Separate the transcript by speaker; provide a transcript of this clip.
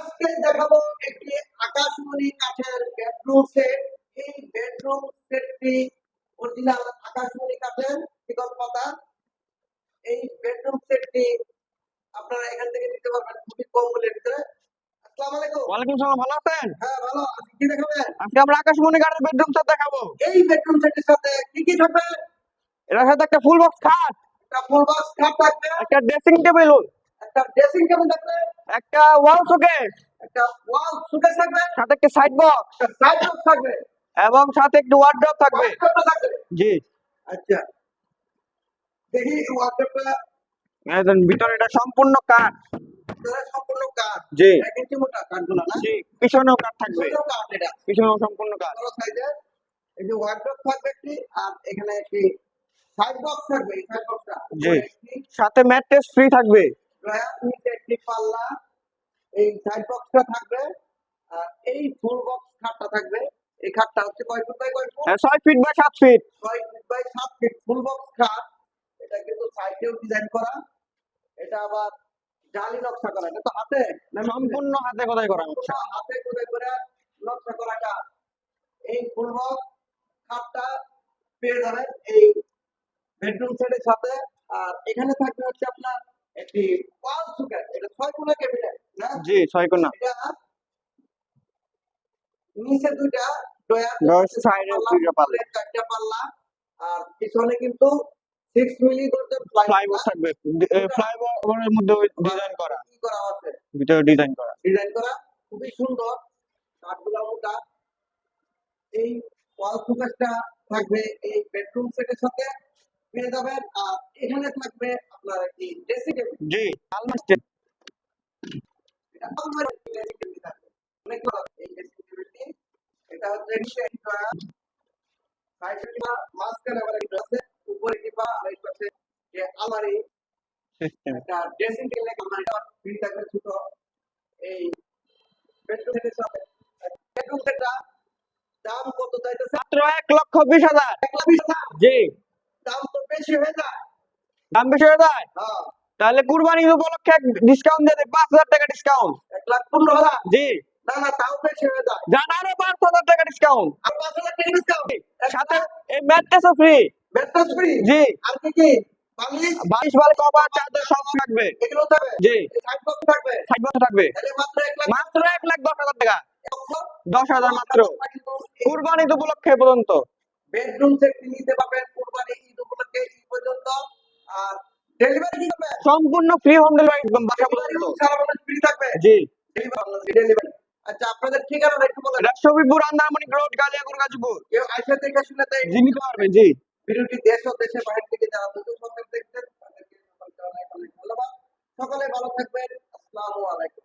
Speaker 1: আজকে দেখাবো একটি আকাশমণি কাঠের বেডরুম সেট এই বেডরুম সেটটি অরিজিনাল আকাশমণি কাঠের পাতা। এই বেডরুম সেটটি আপনারা এখান থেকে নিতে পারবেন খুবই কম মূল্যের ভিতরে।
Speaker 2: ওয়ালাইকুম সালাম ভালো আছেন?
Speaker 1: হ্যাঁ ভালো। কি দেখাবেন?
Speaker 2: আজকে আমরা আকাশমণি বেডরুম সেট দেখাবো।
Speaker 1: এই বেডরুম সেটের সাথে কি কি থাকবে?
Speaker 2: এটার সাথে একটা ফুল বক্স খাট।
Speaker 1: একটা ফুল বক্স খাট থাকবে।
Speaker 2: একটা ড্রেসিং টেবিল
Speaker 1: একটা ড্রেসিং টেবিল থাকবে।
Speaker 2: একটা ওয়াল শোকেস
Speaker 1: একটা ওয়াল থাকবে।
Speaker 2: সাথে একটা সাইড বক্স
Speaker 1: সাইড বক্স থাকবে।
Speaker 2: এবং সাথে একটু ওয়ার্ড্রপ থাকবে। জি।
Speaker 1: আচ্ছা। দেখি ওয়ার্ডরোবটা
Speaker 2: একদম ভিতরে এটা সম্পূর্ণ কাঠ
Speaker 1: সম্পূর্ণ কাঠ
Speaker 2: জি।
Speaker 1: এক মোটা কাঠগুলো না?
Speaker 2: জি পিছনেও কাঠ থাকবে।
Speaker 1: ছোট কাঠ এটা।
Speaker 2: পিছনেও সম্পূর্ণ কাঠ
Speaker 1: বড় সাইজের এই যে ওয়ার্ডরোব থাকবে একটি আর এখানে একটি সাইড বক্স থাকবে এই সাইড বক্সটা
Speaker 2: জি। সাথে ম্যাট্রেস ফ্রি থাকবে।
Speaker 1: নিচে পাল্লা এই সাইড বক্সটা থাকবে আর এই ফুল বক্স খাটটা থাকবে। এই খাটটা হচ্ছে কয় ফুট বাই কয় ফুট
Speaker 2: হ্যাঁ, ছয় ফিট বাই সাত ফিট
Speaker 1: ছয় ফিট বাই সাত ফিট ফুল বক্স খাট। এটা কিন্তু সাইডেও ডিজাইন করা। এটা আবার জালি নকশা করা। এটা তো হাতে?
Speaker 2: সম্পূর্ণ হাতে কোথায় করা
Speaker 1: হাতে করে করে নকশা করা কাঠ এই ফুল বক্স খাটটা পেয়ে যাবেন এই বেডরুম সেটের সাথে। আর এখানে থাকবে হচ্ছে আপনার একটি ওয়াল সুকেট। এটা ছয় কোণা ক্যাবিনেট না?
Speaker 2: জি ছয় কোনা
Speaker 1: নিচে দুইটা ডয়ার
Speaker 2: ডয়ার, সাইডে দুইটা পাল্লা।
Speaker 1: চারটা পাল্লা আর পিছনে কিন্তু সিক্স মিলি করতে
Speaker 2: ফ্লাইবোর্ড থাকবে ফ্লাইবোর্ডের মধ্যে ডিজাইন করা।
Speaker 1: কি করা আছে?
Speaker 2: ভিতরে ডিজাইন করা।
Speaker 1: ডিজাইন করা খুবই সুন্দর। কাঠগুলা মোটা এই ওয়াল থাকবে এই বেডরুম সেটের সাথে পেয়ে যাবেন। আর এখানে থাকবে আপনার ড্রেসিং টেবিল
Speaker 2: জি। আলমারি
Speaker 1: এটা আলমারি ড্রেসিং টেবিল থাকবে অনেক ভালো এই ড্রেসিং টেবিলটি এটা হচ্ছে নিচে একটা সাইডে কিবা মাঝখানে আবার একটা আছে উপরে কিবা আর পাশে যে আলমারি একটা ড্রেসিং টেবিল আলমারিটা ফ্রি থাকবে ছোট এই বেডরুম সাথে বেডরুম সেটটা দাম কত চাইতেছে
Speaker 2: মাত্র এক লক্ষ বিশ হাজার
Speaker 1: এক বিশ হাজার।
Speaker 2: জি।
Speaker 1: দাম তো বেশি হয়ে যায়।
Speaker 2: দাম বেশি হয়ে যায়?
Speaker 1: হ্যাঁ।
Speaker 2: তাহলে কুরবানি উপলক্ষে ডিসকাউন্ট দিয়ে দেয় পাঁচ হাজার টাকা ডিসকাউন্ট
Speaker 1: এক লাখ পনেরো হাজার?
Speaker 2: জি।
Speaker 1: না না তাও বেশি হয়ে যায়।
Speaker 2: জান পাঁচ হাজার টাকা ডিসকাউন্ট
Speaker 1: আর পাঁচ হাজার টাকা ডিসকাউন্ট
Speaker 2: সাথে এই ম্যাট্রেসও ফ্রি
Speaker 1: বেডরুম ফ্রি
Speaker 2: জি।
Speaker 1: আর কি কি? বালিশ?
Speaker 2: বালিশ বাল কভার চাদর সব থাকবে।
Speaker 1: এগুলো থাকবে।
Speaker 2: জি।
Speaker 1: সাইড বক্স থাকবে।
Speaker 2: সাইড বক্স থাকবে।
Speaker 1: মাত্র এক লাখ
Speaker 2: মাত্র এক লাখ দশ হাজার টাকা। দশ হাজার মাত্র। কুরবানি ঈদ উপলক্ষে পর্যন্ত।
Speaker 1: বেডরুম সেট নিতে পারবেন। কুরবানি ঈদ উপলক্ষে পর্যন্ত। আর ডেলিভারি কি করবে
Speaker 2: সম্পূর্ণ ফ্রি হোম ডেলিভারি একদম বাসা পর্যন্ত
Speaker 1: সারা ফ্রি থাকবে।
Speaker 2: জি।
Speaker 1: ডেলিভারি আচ্ছা আপনাদের ঠিকানাটা একটু বলেন
Speaker 2: আন্দারমণিক রোড গালিয়াকুর গাজীপুর।
Speaker 1: কেউ আইসা দেখে শুনে তাই
Speaker 2: জি নিতে পারবে জি।
Speaker 1: ভিডিওটি দেশ ও দেশের বাইরে থেকে যারা সরকার দেখছেন তাদেরকে অনেক অনেক ধন্যবাদ। সকলে ভালো থাকবেন। আসসালামু আলাইকুম।